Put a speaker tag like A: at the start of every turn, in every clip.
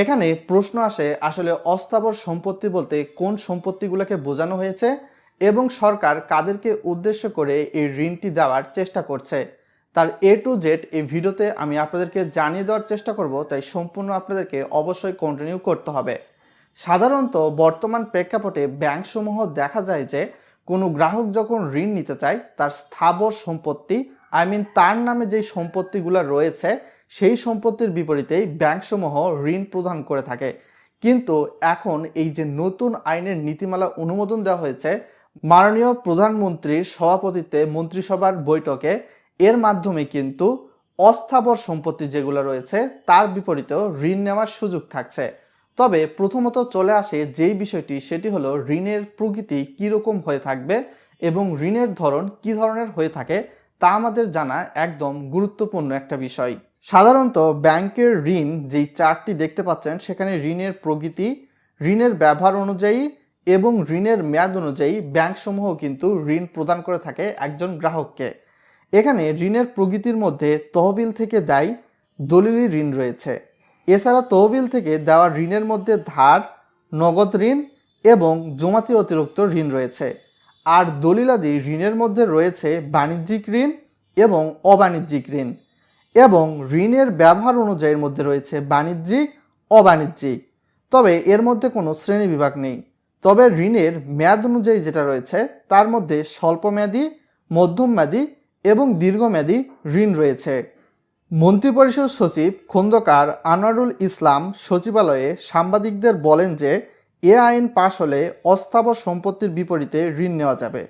A: এখানে প্রশ্ন আসে, আসলে অস্থাবর সম্পত্তি বলতে কোন সম্পত্তিগুলোকে বোঝানো হয়েছে এবং সরকার কাদেরকে উদ্দেশ্য করে এই ঋণটি দেওয়ার চেষ্টা করছে। তার এ টু জেড এই ভিডিওতে আমি আপনাদেরকে জানিয়ে দেওয়ার চেষ্টা করব, তাই সম্পূর্ণ আপনাদেরকে অবশ্যই কন্টিনিউ করতে হবে। সাধারণত বর্তমান প্রেক্ষাপটে ব্যাংকসমূহ দেখা যায় যে কোনো গ্রাহক যখন ঋণ নিতে চায়, তার স্থাবর সম্পত্তি আই মিন তার নামে যেই সম্পত্তিগুলো রয়েছে সেই সম্পত্তির বিপরীতেই ব্যাংকসমূহ ঋণ প্রদান করে থাকে। কিন্তু এখন এই যে নতুন আইনের নীতিমালা অনুমোদন দেওয়া হয়েছে, মাননীয় প্রধানমন্ত্রীর সভাপতিত্বে মন্ত্রিসভার বৈঠকে এর মাধ্যমে কিন্তু অস্থাবর সম্পত্তি যেগুলো রয়েছে, তার বিপরীতেও ঋণ নেওয়ার সুযোগ থাকছে। তবে প্রথমত চলে আসে যেই বিষয়টি, সেটি হলো ঋণের প্রকৃতি কীরকম হয়ে থাকবে এবং ঋণের ধরন কী ধরনের হয়ে থাকে, তা আমাদের জানা একদম গুরুত্বপূর্ণ একটা বিষয়। সাধারণত ব্যাংকের ঋণ যেই চার্টটি দেখতে পাচ্ছেন, সেখানে ঋণের প্রকৃতি ঋণের ব্যবহার অনুযায়ী এবং ঋণের মেয়াদ অনুযায়ী ব্যাংকসমূহ কিন্তু ঋণ প্রদান করে থাকে একজন গ্রাহককে। এখানে ঋণের প্রকৃতির মধ্যে তহবিল থেকে দেয় দলিলি ঋণ রয়েছে। এছাড়া তহবিল থেকে দেওয়া ঋণের মধ্যে ধার, নগদ ঋণ এবং জমাতি অতিরিক্ত ঋণ রয়েছে। আর দলিলাদি ঋণের মধ্যে রয়েছে বাণিজ্যিক ঋণ এবং অবাণিজ্যিক ঋণ। এবং ঋণের ব্যবহার অনুযায়ীর মধ্যে রয়েছে বাণিজ্যিক, অবাণিজ্যিক। তবে এর মধ্যে কোনো শ্রেণি বিভাগ নেই। তবে ঋণের মেয়াদ অনুযায়ী যেটা রয়েছে, তার মধ্যে স্বল্পমেয়াদী, মধ্যমমেয়াদী এবং দীর্ঘমেয়াদী ঋণ রয়েছে। মন্ত্রিপরিষদ সচিব খন্দকার আনোয়ারুল ইসলাম সচিবালয়ে সাংবাদিকদের বলেন যে, এ আইন পাশ হলে অস্থাবর সম্পত্তির বিপরীতে ঋণ নেওয়া যাবে।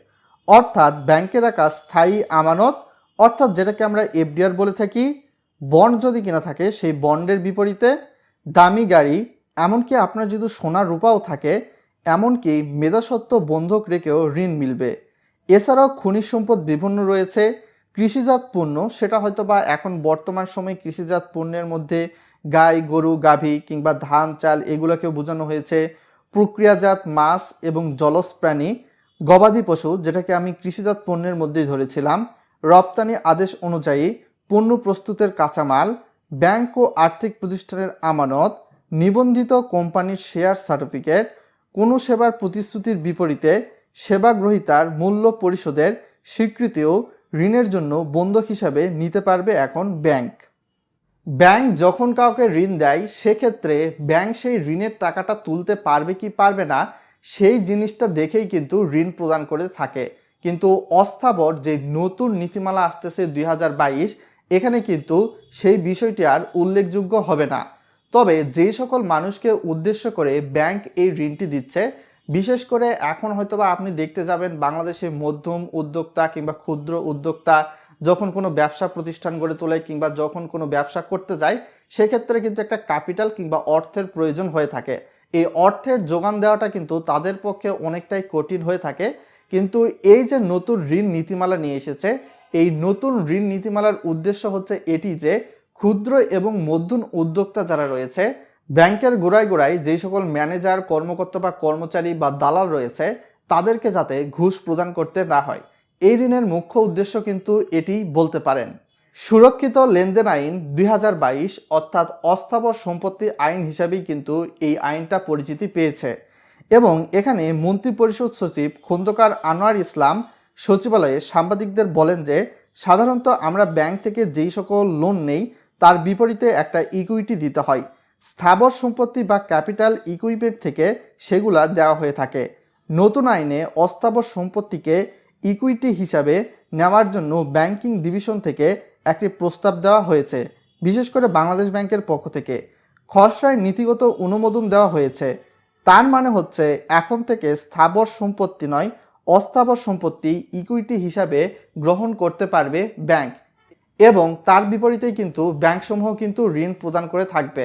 A: অর্থাৎ ব্যাংকে রাখা স্থায়ী আমানত অর্থাৎ যেটাকে আমরা এফডিআর বলে থাকি, বন্ড যদি কিনা থাকে, সেই বন্ডের বিপরীতে দামি গাড়ি, এমনকি আপনার যদি সোনার রূপাও থাকে, এমনকি মেধাসত্ত্ব বন্ধক রেখেও ঋণ মিলবে। এছাড়াও খনিজ সম্পদ বিভিন্ন রয়েছে, কৃষিজাত পণ্য, সেটা হয়তো বা এখন বর্তমান সময়ে কৃষিজাত পণ্যের মধ্যে গাই, গরু, গাভী কিংবা ধান, চাল, এগুলোকেও বোঝানো হয়েছে। প্রক্রিয়াজাত মাছ এবং জলজ প্রাণী, গবাদি পশু, যেটাকে আমি কৃষিজাত পণ্যের মধ্যেই ধরেছিলাম রপ্তানি আদেশ অনুযায়ী পণ্য প্রস্তুতের কাঁচামাল, ব্যাংক ও আর্থিক প্রতিষ্ঠানের আমানত, নিবন্ধিত কোম্পানির শেয়ার সার্টিফিকেট, কোনো সেবার প্রতিশ্রুতির বিপরীতে সেবা গ্রহীতার মূল্য পরিশোধের স্বীকৃতিও ঋণের জন্য বন্ধক হিসাবে নিতে পারবে এখন ব্যাংক। ব্যাংক যখন কাউকে ঋণ দেয়, সেক্ষেত্রে ব্যাংক সেই ঋণের টাকাটা তুলতে পারবে কি পারবে না, সেই জিনিসটা দেখেই কিন্তু ঋণ প্রদান করে থাকে। কিন্তু অস্থাবর যে নতুন নীতিমালা আসতেছে দুই হাজার বাইশ, এখানে কিন্তু সেই বিষয়টি আর উল্লেখযোগ্য হবে না। তবে যে সকল মানুষকে উদ্দেশ্য করে ব্যাংক এই ঋণটি দিচ্ছে, বিশেষ করে এখন হয়তোবা আপনি দেখতে যাবেন বাংলাদেশে মধ্যম উদ্যোক্তা কিংবা ক্ষুদ্র উদ্যোক্তা যখন কোনো ব্যবসা প্রতিষ্ঠান গড়ে তোলে কিংবা যখন কোনো ব্যবসা করতে যায়, সেক্ষেত্রে কিন্তু একটা ক্যাপিটাল কিংবা অর্থের প্রয়োজন হয়ে থাকে। এই অর্থের যোগান দেওয়াটা কিন্তু তাদের পক্ষে অনেকটাই কঠিন হয়ে থাকে। কিন্তু এই যে নতুন ঋণ নীতিমালা নিয়ে এসেছে, এই নতুন ঋণ নীতিমালার উদ্দেশ্য হচ্ছে এটি যে ক্ষুদ্র এবং মধ্যম উদ্যোক্তা যারা রয়েছে, ব্যাংকের গোড়ায় গোড়ায় যেই সকল ম্যানেজার, কর্মকর্তা বা কর্মচারী বা দালাল রয়েছে, তাদেরকে যাতে ঘুষ প্রদান করতে না হয়। এই ঋণের মুখ্য উদ্দেশ্য কিন্তু এটি বলতে পারেন। সুরক্ষিত লেনদেন আইন দুই হাজার বাইশ অর্থাৎ অস্থাবর সম্পত্তি আইন হিসাবেই কিন্তু এই আইনটা পরিচিতি পেয়েছে। এবং এখানে মন্ত্রিপরিষদ সচিব খন্দকার আনোয়ার ইসলাম সচিবালয়ে সাংবাদিকদের বলেন যে, সাধারণত আমরা ব্যাংক থেকে যেই সকল লোন নেই, তার বিপরীতে একটা ইকুইটি দিতে হয়। স্থাবর সম্পত্তি বা ক্যাপিটাল ইকুইপমেন্ট থেকে সেগুলা দেওয়া হয়ে থাকে। নতুন আইনে অস্থাবর সম্পত্তিকে ইকুইটি হিসাবে নেওয়ার জন্য ব্যাংকিং ডিভিশন থেকে একটি প্রস্তাব দেওয়া হয়েছে, বিশেষ করে বাংলাদেশ ব্যাংকের পক্ষ থেকে। খসড়ায় নীতিগত অনুমোদন দেওয়া হয়েছে। তার মানে হচ্ছে এখন থেকে স্থাবর সম্পত্তি নয়, অস্থাবর সম্পত্তি ইকুইটি হিসাবে গ্রহণ করতে পারবে ব্যাংক এবং তার বিপরীতেই কিন্তু ব্যাংকসমূহ কিন্তু ঋণ প্রদান করে থাকবে।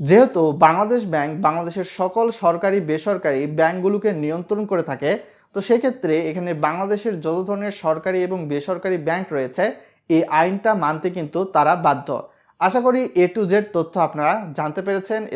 A: যেহেতু বাংলাদেশ ব্যাংক বাংলাদেশের সকল সরকারি, বেসরকারি ব্যাংকগুলোকে নিয়ন্ত্রণ করে থাকে, তো সেক্ষেত্রে এখানে বাংলাদেশের যত ধরনের সরকারি এবং বেসরকারি ব্যাংক রয়েছে, এই আইনটা মানতে কিন্তু তারা বাধ্য। আশা করি এ টু জেড তথ্য আপনারা জানতে পেরেছেন